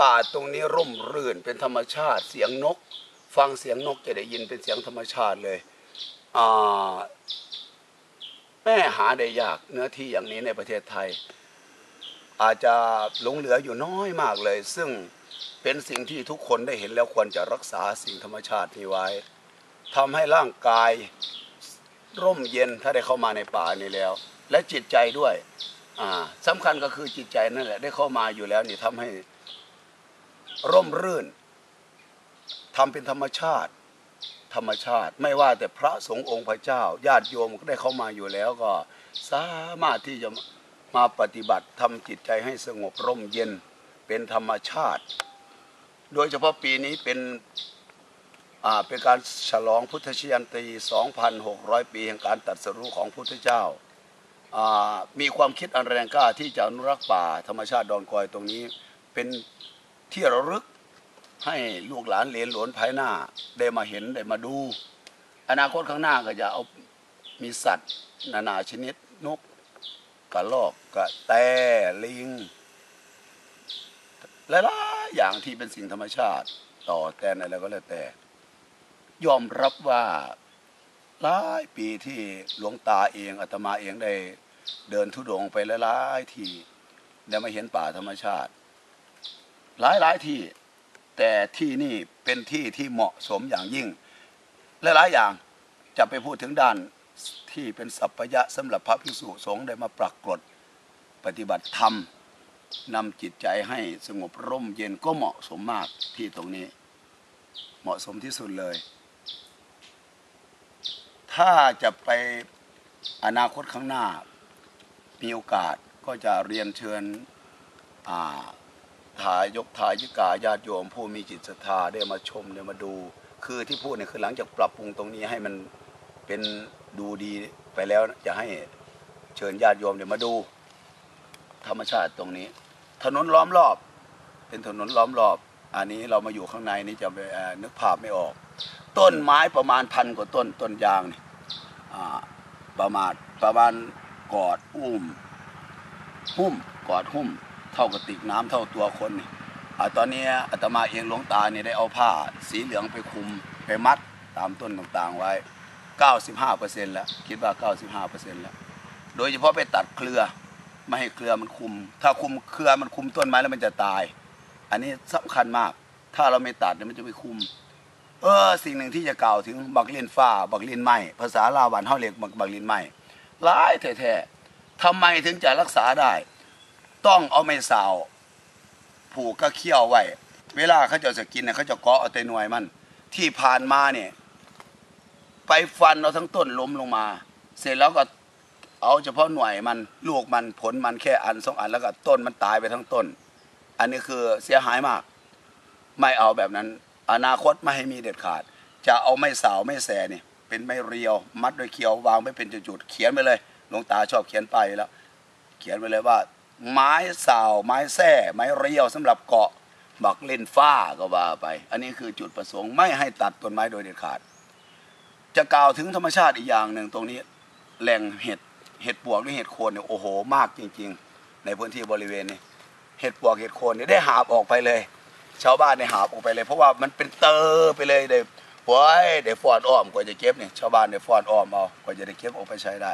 ป่าตรงนี้ร่มรื่นเป็นธรรมชาติ เสียงนก ฟังเสียงนกจะได้ยินเป็นเสียงธรรมชาติเลยอ่าแม่หาได้ยากเนื้อที่อย่างนี้ในประเทศไทย อาจจะหลงเหลืออยู่น้อยมากเลย ซึ่งเป็นสิ่งที่ทุกคนได้เห็นแล้วควรจะรักษาสิ่งธรรมชาตินี้ไว้ทำให้ร่างกายร่มเย็นถ้าได้เข้ามาในป่านี้แล้ว และจิตใจด้วยสำคัญก็คือจิตใจนั่นแหละได้เข้ามาอยู่แล้วนี่ทำให้ ร่มรื่นทำเป็นธรรมชาติ ธรรมชาติ ไม่ว่าแต่พระสงฆ์องค์พระเจ้า ญาติโยมก็ได้เข้ามาอยู่แล้วก็ สามารถที่จะมาปฏิบัติทำจิตใจให้สงบร่มเย็นเป็นธรรมชาติ โดยเฉพาะปีนี้เป็นอ่าเป็นการฉลองพุทธชยันตี 2,600 ปีแห่งการตัดสรู้ของพุทธเจ้าอ่ามีความคิดอันแรงกล้าที่จะอนุรักษ์ป่าธรรมชาติดอนกอยตรงนี้เป็น ที่ระลึกให้ลูกหลานเหลนหลวนภายหน้า ได้มาเห็นได้มาดู อนาคตข้างหน้าก็จะเอามีสัตว์ นานาชนิดนกกระรอกกระแตลิงหลายๆอย่างที่เป็นสิ่งธรรมชาติ ต่อแต่อะไรก็แล้วแต่ ยอมรับว่าหลายปีที่หลวงตาเองอาตมาเองได้เดินทุดงไปหลายๆที่ได้มาเห็นป่าธรรมชาติ หลายๆที่ แต่ที่นี่เป็นที่ที่เหมาะสมอย่างยิ่งหลายอย่างจะไปพูดถึงด้านที่เป็นสัพพยะสำหรับพระภิกษุสงฆ์ได้มาปรากฏปฏิบัติธรรมนำจิตใจให้สงบร่มเย็นก็เหมาะสมมากที่ตรงนี้ เหมาะสมที่สุดเลย ถ้าจะไปอนาคตข้างหน้า มีโอกาสก็จะเรียนเชิญ อ่าทายกทายิกาญาติโยม ผู้มีจิตศรัทธาได้มาชมได้มาดู คือที่พูดเนี่ยคือหลังจากปรับปรุงตรงนี้ให้มันเป็นดูดีไปแล้วจะให้เชิญญาติโยมเนี่ยมาดู ธรรมชาติตรงนี้ ถนนล้อมรอบ เป็นถนนล้อมรอบ อันนี้เรามาอยู่ข้างในนี้จะไปนึกภาพไม่ออก ต้นไม้ประมาณพันกว่าต้นต้นยางนี่ประมาณประมาณกอดอุ้มหุ้มกอดหุ้ม เท่ากระติกน้ำเท่าตัวคนนี่อ่าตอนนี้อาตมาเองหลวงตาเนี่ยได้เอาผ้าสีเหลืองไปคุมไปมัดตามต้นต่างๆไว้ 95%แล้วคิดว่า 95%แล้ว โดยเฉพาะไปตัดเครือไม่ให้เครือมันคุม ถ้าคุมเครือมันคุมต้นไม้แล้วมันจะตาย อันนี้สำคัญมาก ถ้าเราไม่ตัดเนี่ยมันจะไปคุม เออสิ่งหนึ่งที่จะกล่าวถึงบักลินฟ้า บักลินไหมภาษาลาวันเฮาเรียกบักบักลินไหมหลายแท้ๆทำไมถึงจะรักษาได้ ต้องเอาไม้สาวผูกก็เคี่ยวไว้ เวลาเขาจะจะกินเนี่ยเขาจะเกาะเอาแต่หน่วยมัน ที่ผ่านมาเนี่ย ไปฟันเอาทั้งต้นล้มลงมา เสร็จแล้วก็เอาเฉพาะหน่วยมันลูกมันผลมันแค่อันสองอันแล้วก็ต้นมันตายไปทั้งต้น อันนี้คือเสียหายมาก ไม่เอาแบบนั้น อนาคตไม่ให้มีเด็ดขาด จะเอาไม่สาวไม่แสเนี่ยเป็นไม่เรียว มัดด้วยเขียววางไม่เป็นจุดๆเขียนไปเลยหลวงตาชอบเขียนไปแล้ว เขียนไปเลยว่า ไม้สาวไม้แส้ไม้เรียวสำหรับเกาะบักเล่นฟ้าก็ว่าไป อันนี้คือจุดประสงค์ไม่ให้ตัดต้นไม้โดยเด็ดขาด จะกล่าวถึงธรรมชาติอีกอย่างหนึ่งตรงนี้แหล่งเห็ดเห็ดปวกหรือเห็ดโคนเนี่ยโอ้โหมากจริง ๆ ในพื้นที่บริเวณนี้เห็ดปวกเห็ดโคนเนี่ยได้หาบออกไปเลย ชาวบ้านได้หาบออกไปเลย เพราะว่ามันเป็นเตอไปเลยเดี๋ยวโอ้ยเดี๋ยวฟอนอ้อมกว่าจะเก็บเนี่ยชาวบ้านเดี๋ยวฟอนอ้อมเอากว่าจะได้เก็บออกไปใช้ได้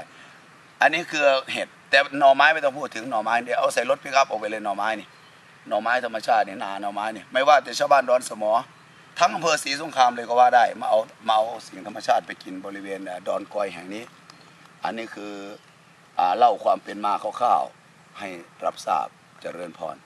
อันนี้คือเห็ด แต่หน่อไม้ไม่ต้องพูดถึงหน่อไม้เดี๋ยวเอาใส่รถพิกับออกไปเลยหน่อไม้นี่หน่อไม้ธรรมชาตินี่นาหน่อไม้นี่ไม่ว่าแต่ชาวบ้านดอนสมอ ทั้งอำเภอศรีสงครามเลยก็ว่าได้มาเอามาเอาสิ่งธรรมชาติไปกินบริเวณดอนกอยแห่งนี้ อันนี้คือเล่าความเป็นมาคร่าวๆให้รับทราบเจริญพร